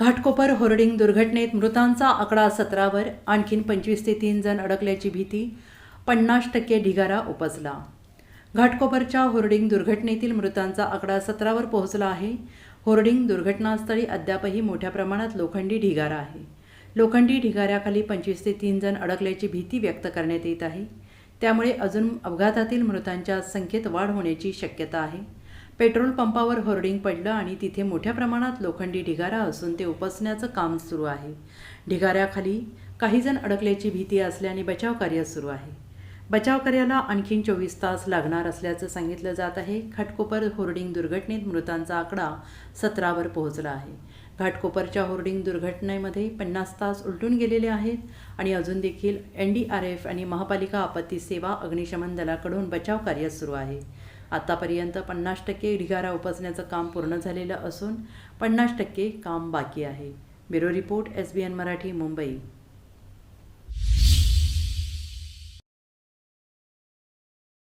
Ghatkopar hoarding दुर्घटनेत मृतांचा आकडा सतरावर आणखीन पंचवीस ते तीन जण अडकल्याची भीती पन्नास टक्के ढिगारा उपसला. घाटकोपरच्या होर्डिंग दुर्घटनेतील मृतांचा आकडा सतरावर पोहोचला आहे. होर्डिंग दुर्घटनास्थळी अद्यापही मोठ्या प्रमाणात लोखंडी ढिगारा आहे. लोखंडी ढिगाऱ्याखाली पंचवीस ते तीन जण अडकल्याची भीती व्यक्त करण्यात येत आहे. त्यामुळे अजून अपघातातील मृतांच्या संख्येत वाढ होण्याची शक्यता आहे. पेट्रोल पंपावर होर्डिंग पडलं आणि तिथे मोठ्या प्रमाणात लोखंडी ढिगारा असून ते उपसण्याचं काम सुरू आहे. ढिगाऱ्याखाली काहीजण अडकल्याची भीती असल्याने बचाव कार्य सुरू आहे. बचाव कार्याला आणखीन चोवीस तास लागणार असल्याचं सांगितलं जात आहे. घाटकोपर होर्डिंग दुर्घटनेत मृतांचा आकडा सतरावर पोहोचला आहे. घाटकोपरच्या होर्डिंग दुर्घटनेमध्ये पन्नास तास उलटून गेलेले आहेत आणि अजून देखील एन डी आर एफ आणि महापालिका आपत्ती सेवा अग्निशमन दलाकडून बचाव कार्य सुरू आहे. आतापर्यंत पन्नास टक्के ढिगारा उपसण्याचं काम पूर्ण झालेलं असून पन्नास टक्के काम बाकी आहे. Bureau report S B N Marathi Mumbai.